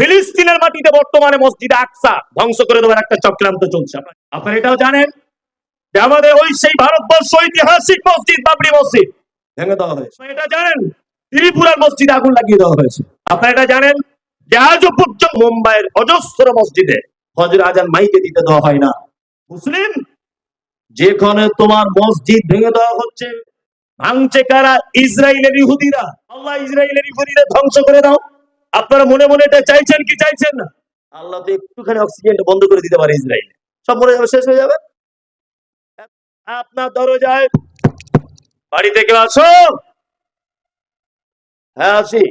ফিলিস্তিনের মাটিতে বর্তমানে মসজিদ আকসা ধ্বংস করে দেওয়ার একটা চক্রান্ত চলছে। আপনারা- এটাও জানেন যে আমাদের ওই সেই ভারতবর্ষ ঐতিহাসিক মসজিদ বাবরি মসজিদ। ভেঙে দেওয়া হয়েছে। এটা জানেন? ত্রিপুরার মসজিদে আগুন লাগিয়ে দেওয়া হয়েছে। আপনারা এটা জানেন? যে আজও পর্যন্ত মুম্বাইয়ের অজস্র মসজিদে হজর আজান মাইকে দিতে দেওয়া হয় না। মুসলিম যেখানে তোমার মসজিদ ভেঙে দেওয়া হচ্ছে ভাঙছে কারা? ইসরায়েলের ইহুদিরা। আল্লাহ ইসরায়েলের ইহুদিরা ধ্বংস করে দাও। আপনারা মনে মনে এটা চাইছেন কি চাইছেন? না আল্লাহ তো একটুখানি অক্সিজেনটা বন্ধ করে দিতে পারে ইসরায়েল। সব মনে যাবে শেষ হয়ে যাবে। আপনার দরজায় বাড়ি থেকে আসো হ্যাঁ আসি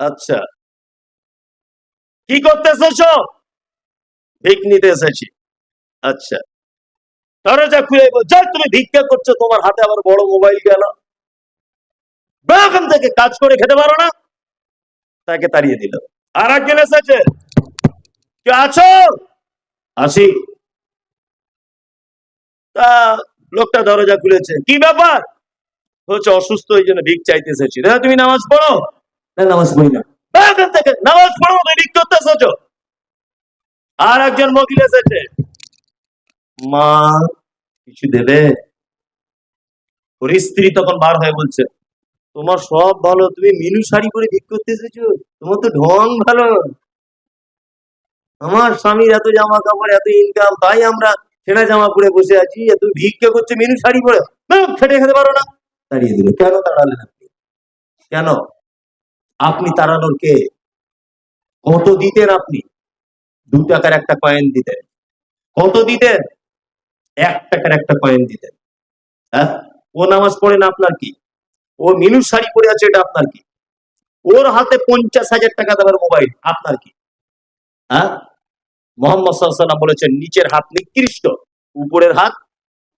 আচ্ছা। কি করতে এসেছ ভিক নিতে এসেছি। আচ্ছা। দরজা খুলে যাই তুমি ভিক্ষা করছ তোমার হাতে আবার বড় মোবাইল গেল। থেকে কাজ করে খেতে পারো না। তাকে তাড়িয়ে দিল। আর একজন এসেছে কে আছো? আসি। তা লোকটা দরজা খুলেছে। কি ব্যাপার? হচ্ছে অসুস্থ ওই জন্য ভিক চাইতে এসেছি তুমি নামাজ পড়ো? না নামাজ পড়ি না। নামাজ পড়ো তুমি ভিক করতে এসেছ আর একজন মহিলা এসেছে। মা কিছু দেবে? ওর স্ত্রী তখন বার হয়ে বলছে তোমার সব ভালো, তুমি মিনু শাড়ি পরে ভিক করতে এসেছ? তোমার তো ঢং ভালো। আমার স্বামীর এত জামা কাপড় এত ইনকাম তাই আমরা ছেঁড়া জামা পরে বসে আছি। এত ভিক্ষা করছে মিনু শাড়ি পরে? খেটে খেতে পারো না। তাড়িয়ে দিল। কেন তাড়ালেন আপনি? কেন? আপনি তাড়ানোর কে? কত দিতেন আপনি? দু টাকার একটা কয়েন দিতেন। কত দিতেন? এক টাকার একটা কয়েন দিতেন। হ্যাঁ? ও নামাজ পড়ে না আপনার কি? ও মিনু শাড়ি পরে আছে, এটা আপনার কি? ওর হাতে পঞ্চাশ হাজার টাকা দেওয়ার মোবাইল, আপনার কি? হ্যাঁ? মোহাম্মদ সাল্লাম বলেছেন, নিচের হাত নিকৃষ্ট, উপরের হাত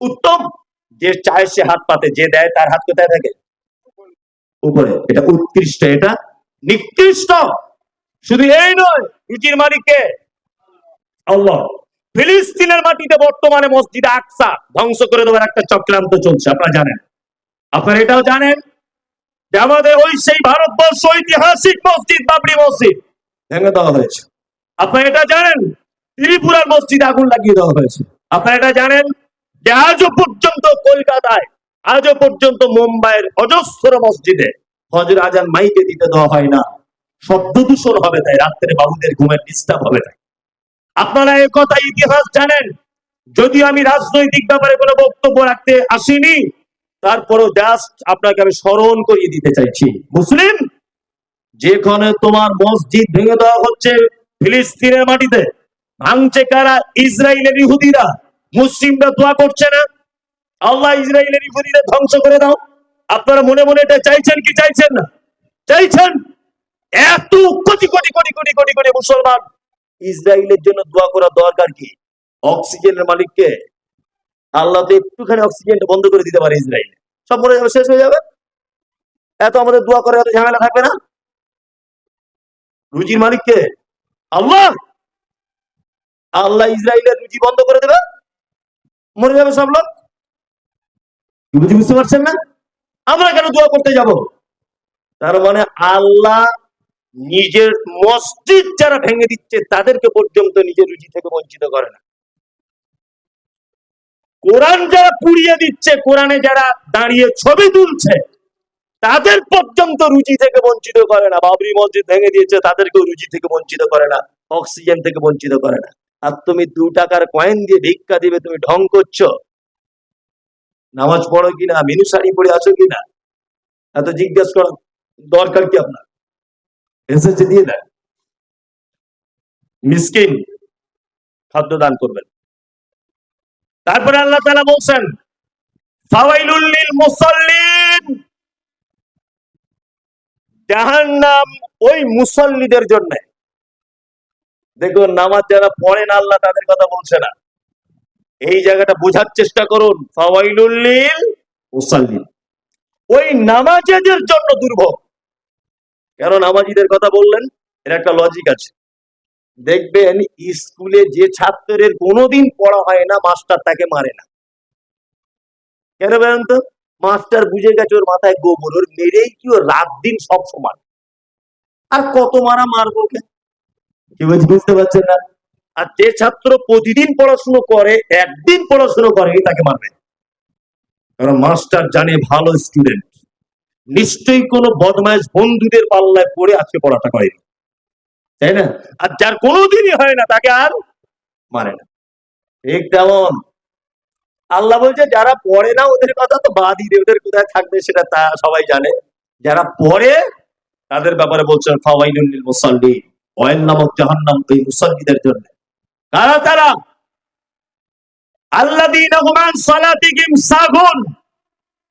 উত্তম। যে চায় সে হাত পাতে, যে দেয় তার হাত কোথায় থাকে? উপরে। এটা উৎকৃষ্ট, এটা নিকৃষ্ট। শুধু এই নয়, রুচির মালিককে আল্লাহ ফিলিস্তিনের মাটিতে বর্তমানে মসজিদ আকসা ধ্বংস করে দেওয়ার একটা চক্রান্ত চলছে, আপনারা জানেন। আপনারা এটাও জানেন? আমাদের ওই সেই ভারতবর্ষ ঐতিহাসিক মসজিদ বাবরি মসজিদ। ভেঙে দেওয়া হয়েছে। আপনারা এটা জানেন? ত্রিপুরার মসজিদে আগুন লাগিয়ে দেওয়া হয়েছে। আপনারা এটা জানেন? যে আজও পর্যন্ত কলকাতায় আজও পর্যন্ত মুম্বাইয়ের অজস্র মসজিদে হজর আজান মাইকে দিতে দেওয়া হয় না। শব্দ দূষণ হবে তাই রাত্রে বাবুদের ঘুমের ডিস্টার্ব হবে তাই। আপনারা এ কথা ইতিহাস জানেন? যদি আমি রাজনৈতিক ব্যাপারে কোনো বক্তব্য রাখতে আসিনি তারপরও জাস্ট আপনাকে আমি স্মরণ করিয়ে দিতে চাইছি। মুসলিম, যেখানে তোমার মসজিদ ভেঙে দেওয়া হচ্ছে ফিলিস্তিনের মাটিতে, ভাঙছে কারা? ইসরায়েলের ইহুদিরা। মুসলিমরা দোয়া করছে না। আল্লাহ ইসরায়েলের ইহুদিরা ধ্বংস করে দাও। আপনারা মনে মনে এটা চাইছেন কি চাইছেন না? চাইছেন? এত কোটি কোটি কোটি কোটি কোটি কোটি মুসলমান। ইসরায়েলের জন্য দোয়া করা দরকার কি? অক্সিজেনের মালিককে আল্লাহ তো একটুখানি অক্সিজেনটা বন্ধ করে দিতে পারে ইসরায়েল। সব মরে যাবে শেষ হয়ে যাবে। এত আমাদের দোয়া করে এত ঝামেলা থাকবে না? রুজির মালিককে? আল্লাহ! আল্লাহ ইসরায়েলের রুজি বন্ধ করে দেবে। মরে যাবে সব লোক। বুঝি বুঝতে পারছেন না? আমরা কেন দোয়া করতে যাব? তার মানে আল্লাহ নিজের মসজিদ যারা ভেঙে দিচ্ছে, তাদেরকে পর্যন্ত নিজের রুজি থেকে বঞ্চিত করে না। কোরআন যারা পুড়িয়ে দিচ্ছে, কোরআনে যারা দাঁড়িয়ে ছবি তুলছে, তাদের পর্যন্ত রুচি থেকে বঞ্চিত করে না। বাবরি মসজিদ ভেঙে দিয়েছে, তাদেরকেও রুচি থেকে বঞ্চিত করে না, অক্সিজেন থেকে বঞ্চিত করে না। আর তুমি দু টাকার কয়েন দিয়ে ভিক্ষা দিবে, তুমি ঢং করছ। নামাজ পড়ো কিনা, মিনু শাড়ি পরে আছো কিনা? এত জিজ্ঞেস করো দরকার কি আপনার? এসেছে দিয়ে দেয় মিসকিন খাদ্য দান করবেন। তারপরে আল্লাহ তাআলা বলছেন নামাজ যারা পড়েন আল্লাহ তাদের কথা বলছে না। এই জায়গাটা বোঝার চেষ্টা করুন ওই জন্য দুর্ভোগ। কেন নামাজিদের কথা বললেন? এর একটা লজিক আছে। দেখবেন, স্কুলে যে ছাত্রের কোনোদিন পড়া হয় না, মাস্টার তাকে মারে না। কেন বলেন তো? মাস্টার বুঝে গেছে ওর মাথায় গোবর, ওর মেরেই কি ও রাত দিন সব সমান। আর কত মারা মারবো ওকে? কি বলছি, বুঝতে পারছেন না? আর যে ছাত্র প্রতিদিন পড়াশুনো করে, একদিন পড়াশুনো করেনি, তাকে মারবে। কারণ মাস্টার জানে ভালো স্টুডেন্ট নিশ্চয়ই কোনো বদমাইশ বন্ধুদের পাল্লায় পড়ে আজকে পড়াটা করেনি। তাই না? আর যার কোনোদিনই হয় না তাকে আর মানে না। ঠিক তেমন। আল্লাহ বলছে যারা পড়ে না ওদের কথা তো বাদই দে ওদের কোথায় থাকবে সেটা তা সবাই জানে। যারা পড়ে তাদের ব্যাপারে বলছেন ফাওয়াইনুল লিল মুসাল্লি ওয়াইল নামক জাহান্নাম এই মুসাল্লিদের জন্য। কারা তারা? আল্লাযীনা হুম আন সালাতিহিম সাহুন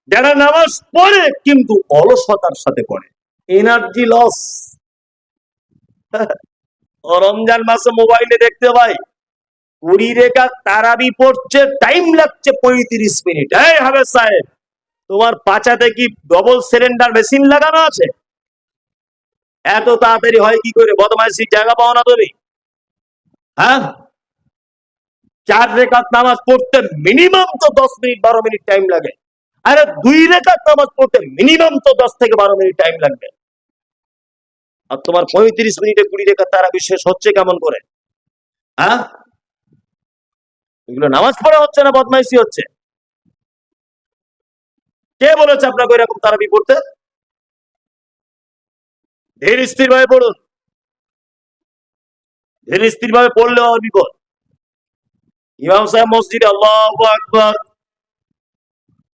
যারা নামাজ পড়ে কিন্তু অলসতার সাথে পড়ে। Energy loss. রমজান মাসে মোবাইলে দেখতে পাই। কুড়ি রেখা তারাবি পড়ছে টাইম লাগছে পঁয়ত্রিশ মিনিট। এই হবে সাহেব, তোমার পাচাতে কি ডবল সিলিন্ডার মেশিন লাগানো আছে? এত তাড়াতাড়ি হয় কি করে? বদমাইশি জায়গা পাও না তুমি। হ্যাঁ? চার রেখাত নামাজ পড়তে মিনিমাম তো দশ মিনিট, বারো মিনিট টাইম লাগে। আরে দুই রেখাত নামাজ পড়তে মিনিমাম তো দশ থেকে বারো মিনিট টাইম লাগবে। আর তোমার পঁয়ত্রিশ মিনিটে কুড়ি রেখা তারা বিশেষ হচ্ছে কেমন করে? হ্যাঁ? এগুলো নামাজ পড়া হচ্ছে না বদমাইশি হচ্ছে? কে বলেছে আপনাকে এরকম তারাবি পড়তে? ধীর স্থির ভাবে পড়ুন। ধীর স্থির ভাবে পড়লে আর বিপদ। ইমাম সাহেব মসজিদে আল্লাহ আকবার।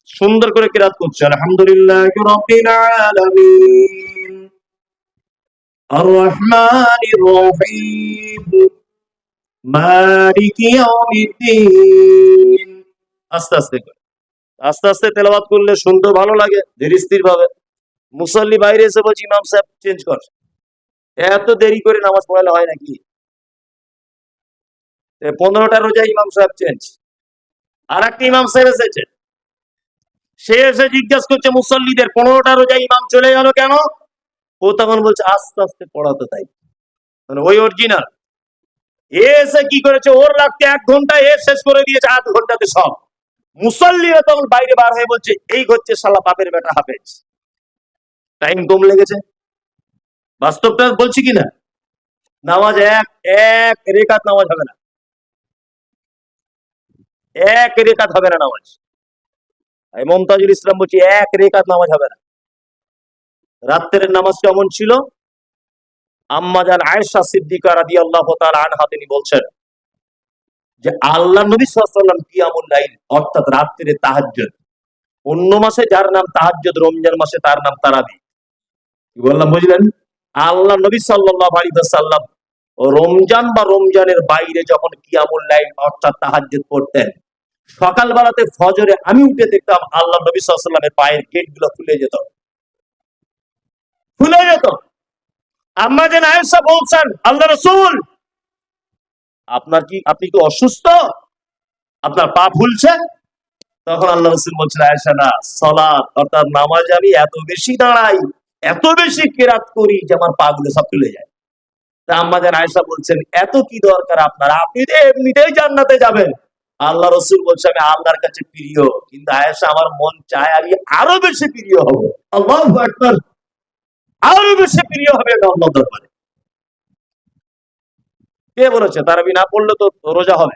সুন্দর করে কিরাত করছে, আলহামদুলিল্লাহ আলামিন আর রহমানির রহিম মালিকি আস্তে আস্তে আস্তে আস্তে তেলাওয়াত করলে শুনতে ভালো লাগে, ধীর স্থির ভাবে মুসল্লি বাইরে এসে বলছি, ইমাম সাহেব চেঞ্জ কর। এত দেরি করে নামাজ পড়ালে হয় নাকি? পনেরোটা রোজা ইমাম সাহেব চেঞ্জ আর একটা ইমাম সাহেব এসেছে। সে এসে জিজ্ঞাসা করছে, মুসল্লিদের পনেরোটা রোজা ইমাম চলে গেল কেন? ও তখন বলছে, আস্তে আস্তে পড়াতো তাই। মানে ওই অরিজিনাল এ এসে কি করেছে, ওর লাগতে এক ঘণ্টা এ শেষ করে দিয়েছে, আধ ঘন্টাতে সব। মুসল্লিরা তখন বাইরে বার হয়ে বলছে, এই হচ্ছে শালা বাপের বেটা হাফেজ। টাইম কম লেগেছে। বাস্তবটা বলছি কিনা? নামাজ এক এক রেখাত নামাজ হবে না। এক রেখাত হবে না নামাজ। মমতাজুল ইসলাম বলছি, এক রেখাত নামাজ হবে না। রাত্রের নামাজ কেমন ছিল? আম্মাজান আয়েশা সিদ্দিকা রাদিয়াল্লাহু তাআলা আনহা তিনি বলছেন যে, আল্লাহ নবী সাল্লাল্লাহু কিয়ামুল লাইল, অর্থাৎ রাত্রিরে তাহাজ্জুদ। অন্য মাসে যার নাম তাহাজ্জুদ, রমজান মাসে তার নাম তারাবি। বললাম, বুঝলেন? আল্লাহ নবী সাল্লাল্লাহু আলাইহি ওয়াসাল্লাম রমজান বা রমজানের বাইরে যখন কিয়ামুল লাইল, অর্থাৎ তাহাজ্জুদ পড়তেন, সকালবেলাতে ফজরে আমি উঠে দেখতাম আল্লাহ নবী সাল্লাল্লাহু আলাইহি ওয়াসাল্লামের পায়ের গেটগুলো খুলে যেত। খুলে যেত। আম্মা যেন আয়েশা বলছেন, আল্লাহ রসুল, আপনার কি, আপনি কি অসুস্থ? আপনার পা ফুলছে? তখন আল্লাহ রসুল বলছেন, আয়েশা, না সলাৎ অর্থাৎ নামাজে আমি এত বেশি দাঁড়াই, এত বেশি কেরাত করি যে আমার পা গুলো সব ফুলে যায়। তা আম্মা যেন আয়েশা বলছেন, এত কি দরকার আপনার? আপনি তো এমনিতেই জান্নাতে যাবেন। আল্লাহ রসুল বলছে আমি আল্লাহর কাছে প্রিয়, কিন্তু আয়েশা, আমার মন চায় আমি আরও বেশি প্রিয় হব। আল্লাহ আরও বেশি প্রিয় হবে আল্লাহ দরবারে। কে বলেছে? তারাবি না পড়লে তো রোজা হবে।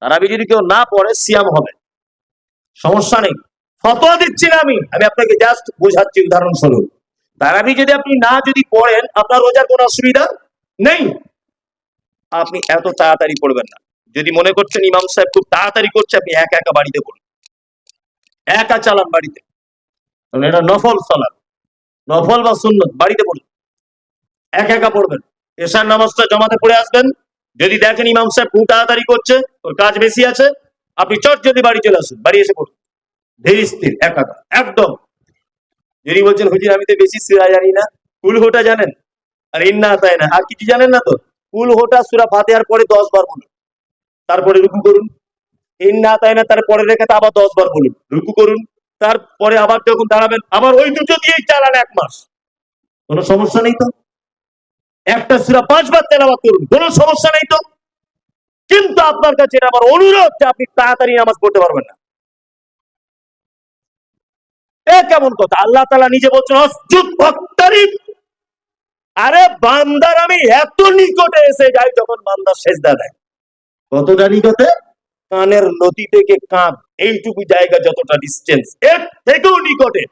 তারাবি যদি কেউ না পড়ে, সিয়াম হবে। সমস্যা নেই। ফতোয়া দিচ্ছি না আমি। আমি আপনাকে জাস্ট বোঝাচ্ছি উদাহরণস্বরূপ তারাবি যদি আপনি না যদি পড়েন, আপনার রোজার কোনো অসুবিধা নেই। আপনি এত তাড়াতাড়ি পড়বেন না। যদি মনে করছেন ইমাম সাহেব খুব তাড়াতাড়ি করছে, আপনি একা একা বাড়িতে পড়ুন। একা চালান বাড়িতে। এটা নফল সালাত। নফল বা সুন্নত, বাড়িতে পড়ুন। এক একা পড়বেন। এশার নামাজটা জমাতে পড়ে আসবেন। যদি দেখেন ইমাম সাহেব খুব তাড়াতাড়ি করছে ওর কাজ বেশি আছে, আপনি চট যদি বাড়ি চলে আসুন, বাড়ি এসে পড়ুন। ধীর স্থির এক একা একদম। যদি বলছেন, হুজির, আমি তো বেশি সুরা জানি না, কুল হোটা জানেন? আর, ইন্না তাই না, আর কিছু জানেন না তো? কুল হোটা সুরা ফাতেহার পরে দশ বার বলুন। তারপরে রুকু করুন। ইন্না তাই না তারপরে রেখে আবার দশ বার বলুন। রুকু করুন। তারপরে আবার যখন দাঁড়াবেন, আবার ওই দুটো দিয়েই চালান এক মাস। কোনো সমস্যা নেই তো? একটা সুরা পাঁচবার তেলাবাদ করুন, কোনো সমস্যা নেই তো? কিন্তু আপনার কাছে আমার অনুরোধ যে আপনি তাড়াতাড়ি নামাজ পড়তে পারবেন না। এ কেমন কথা? আল্লাহ তালা নিজে বলছেন অস্তুত ভক্তারিফ আরে বান্দার আমি এত নিকটে এসে যাই যখন বান্দার সেজদা দেয়। কতটা নিকটে কানের নদী থেকে কাঁধ এইটুকু জায়গা যতটা ডিস্টেন্স এর থেকেও নিকটে।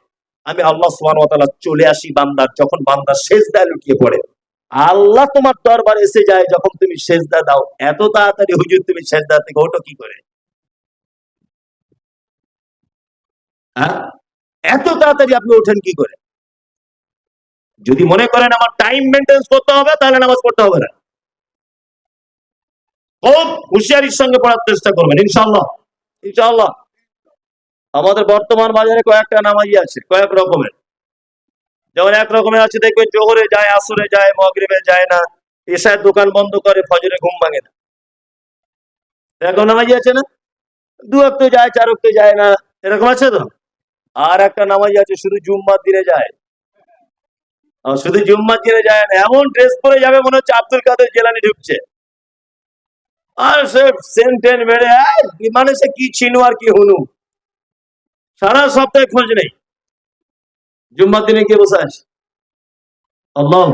আমি আল্লাহ তাআলা চলে আসি বান্দার, যখন বান্দার সেজদায় লুকিয়ে পড়ে। আল্লাহ তোমার দরবার এসে যায়, যখন তুমি সেজদা দাও। এত তাড়াতাড়ি হুজুর, তুমি সেজদা থেকে ওঠো কি করে? হ্যাঁ? এত তাড়াতাড়ি আপনি ওঠেন কি করে? যদি মনে করেন আমার টাইম মেনটেন্স করতে হবে, তাহলে নামাজ পড়তে হবে না। খুব হুঁশিয়ারির সঙ্গে পড়ার চেষ্টা করবেন ইনশাল্লাহ ইনশাল্লাহ আমাদের বর্তমান বাজারে কয়েকটা নামাজি আছে কয়েক রকমের। যেমন এক রকমের আছে দেখবেন জোহরে যায় আসরে যায় মগরিবে যায় না এসায় দোকান বন্ধ করে ফজরে ঘুম ভাঙে না। এরকম নামাজি আছে না? দু অক্ত যায় চার অক্ত যায় না এরকম আছে তো? আর একটা নামাজি আছে শুধু জুম্মার দিনে যায়। শুধু জুম্মার দিনে যায় না এমন ড্রেস পরে যাবে মনে হচ্ছে আব্দুল কাদের জেলানি ঢুকছে। আর সে আয়, সে কি ছিনু আর কি হুনু? সারা সপ্তাহে খোঁজ নেই। জুম্মার দিনে গিয়ে বসে আছে? আল্লাহ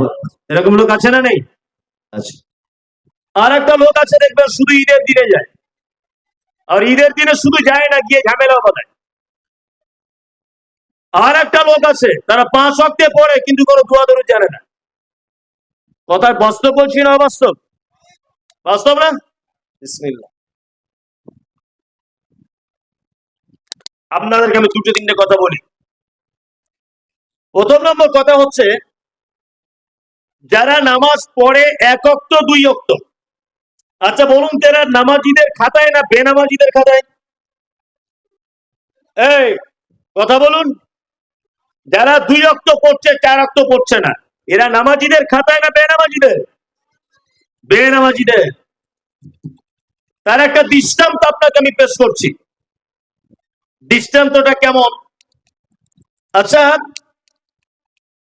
এরকম লোক আছে না নেই? আর একটা লোক আছে, দেখবে শুধু ঈদের দিনে যায়। আর ঈদের দিনে শুধু যায় না, গিয়ে ঝামেলা বাঁধায়। আর একটা লোক আছে, তারা পাঁচ অক্টে পড়ে, কিন্তু কোনো দোয়া দরুদ জানে না। কথায় বাস্তব বলছি না অবাস্তব? বাস্তব না? বিসমিল্লাহ। আপনাদেরকে আমি দুটো তিনটে কথা বলি। প্রথম নম্বর কথা হচ্ছে, যারা নামাজ পড়ে এক অক্ত, দুই অক্ত আচ্ছা বলুন তারা নামাজিদের খাতায় না বেনামাজিদের খাতায়? এই, কথা বলুন। যারা দুই অক্ত পড়ছে, চার অক্ত পড়ছে না, এরা নামাজিদের খাতায় না বেনামাজিদের? বেনামাজিদের। তার একটা দৃষ্টান্ত আপনাকে আমি পেশ করছি। দৃষ্টান্তটা কেমন? আচ্ছা